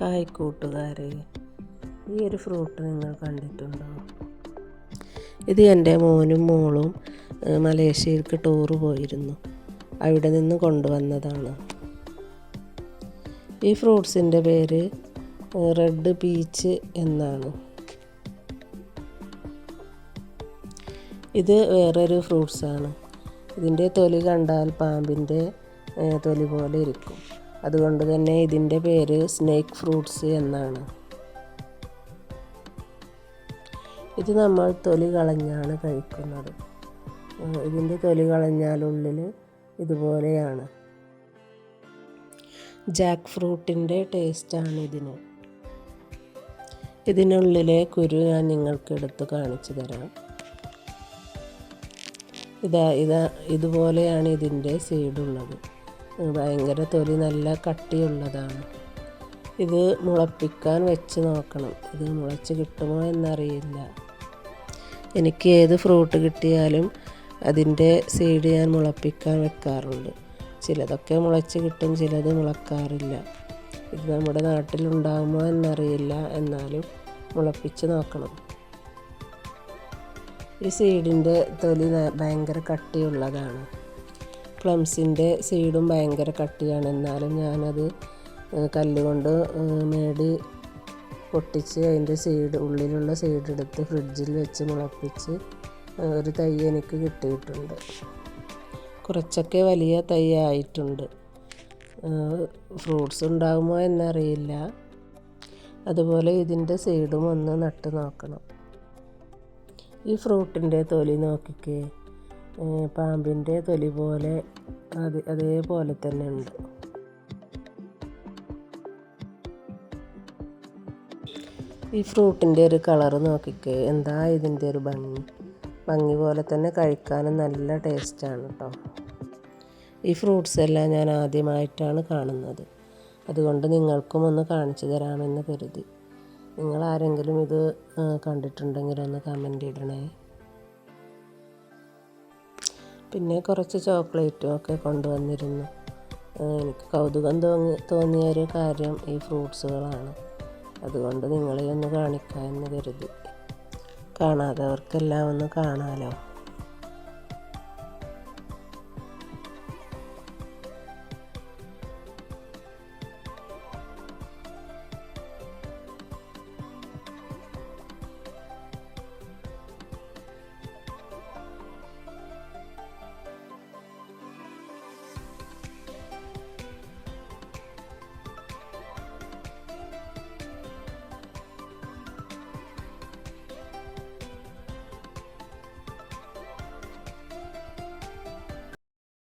Hi കൂട്ടുകാരെ ഈ ഒരു ഫ്രൂട്ട് നിങ്ങൾ കണ്ടിട്ടുണ്ടോ? ഇത് എന്റെ മോനും മോളും മലേഷ്യയിലേക്ക് ടൂറ് പോയിരുന്നു. അവിടെ നിന്ന് കൊണ്ടുവന്നതാണ്. ഈ ഫ്രൂട്ട്സിന്റെ പേര് റെഡ് പീച്ച് എന്നാണ്. ഇത് വേറൊരു ഫ്രൂട്ട്സാണ്. ഇതിന്റെ തൊലി കണ്ടാൽ പാമ്പിന്റെ തൊലി പോലെ ഇരിക്കും. അതുകൊണ്ട് തന്നെ ഇതിന്റെ പേര് സ്നേക്ക് ഫ്രൂട്ട്സ് എന്നാണ്. ഇത് നമ്മൾ തൊലി കളഞ്ഞാണ് കഴിക്കുന്നത്. ഇതിന്റെ തൊലി കളഞ്ഞാലുള്ളിൽ ഇതുപോലെയാണ്. ജാക്ക് ഫ്രൂട്ടിന്റെ ടേസ്റ്റാണ് ഇതിന്. ഇതിനുള്ളിലെ കുരു ഞാൻ നിങ്ങൾക്ക് എടുത്ത് കാണിച്ചു തരാം. ഇതാ ഇതാ ഇതുപോലെയാണ് ഇതിന്റെ സീഡുള്ളത് ഭയങ്കര തൊലി നല്ല കട്ടിയുള്ളതാണ്. ഇത് മുളപ്പിക്കാൻ വെച്ച് നോക്കണം. ഇത് മുളച്ച് കിട്ടുമോ എന്നറിയില്ല. എനിക്ക് ഏത് ഫ്രൂട്ട് കിട്ടിയാലും അതിന്റെ സീഡ് ഞാൻ മുളപ്പിക്കാൻ വെക്കാറുണ്ട്. ചിലതൊക്കെ മുളച്ച് കിട്ടും ചിലത് മുളക്കാറില്ല. ഇത് നമ്മുടെ നാട്ടിലുണ്ടാകുമോ എന്നറിയില്ല. എന്നാലും മുളപ്പിച്ച് നോക്കണം. ഈ സീഡിന്റെ തൊലി ഭയങ്കര കട്ടിയുള്ളതാണ്. പ്ലംസിന്റെ സീഡും ഭയങ്കര കട്ടിയാണ്. എന്നാലും ഞാനത് കല്ലുകൊണ്ട് മേടി പൊട്ടിച്ച് അതിന്റെ സീഡ് ഉള്ളിലുള്ള സീഡ് എടുത്ത് ഫ്രിഡ്ജിൽ വെച്ച് മുളപ്പിച്ച് ഒരു തൈ എനിക്ക് കിട്ടിയിട്ടുണ്ട്. കുറച്ചൊക്കെ വലിയ തൈ ആയിട്ടുണ്ട്. ഫ്രൂട്ട്സ് ഉണ്ടാകുമോ എന്നറിയില്ല. അതുപോലെ ഇതിന്റെ സീഡും ഒന്ന് നട്ട് നോക്കണം. ഈ ഫ്രൂട്ടിന്റെ തൊലി നോക്കിക്കേ. പാമ്പിന്റെ തൊലി പോലെ അത് അതേപോലെ തന്നെ ഉണ്ട്. ഈ ഫ്രൂട്ടിന്റെ ഒരു കളറ് നോക്കിക്കേ. എന്താ ഇതിന്റെ ഒരു ഭംഗി? ഭംഗി പോലെ തന്നെ കഴിക്കാനും നല്ല ടേസ്റ്റാണ് കേട്ടോ ഈ ഫ്രൂട്ട്സ് എല്ലാം ഞാൻ ആദ്യമായിട്ടാണ് കാണുന്നത്. അതുകൊണ്ട് നിങ്ങൾക്കും ഒന്ന് കാണിച്ചു തരാമെന്ന് കരുതി. നിങ്ങൾ ആരെങ്കിലും ഇത് കണ്ടിട്ടുണ്ടെങ്കിൽ ഒന്ന് കമന്റ് ഇടണേ. പിന്നെ കുറച്ച് ചോക്ലേറ്റും ഒക്കെ കൊണ്ടുവന്നിരുന്നു. എനിക്ക് കൗതുകം തോന്നി തോന്നിയ ഒരു കാര്യം ഈ ഫ്രൂട്ട്സുകളാണ്. അതുകൊണ്ട് നിങ്ങളെ ഒന്ന് കാണിക്കാമെന്ന് കരുതി. കാണാത്തവർക്കെല്ലാം ഒന്ന് കാണാമല്ലോ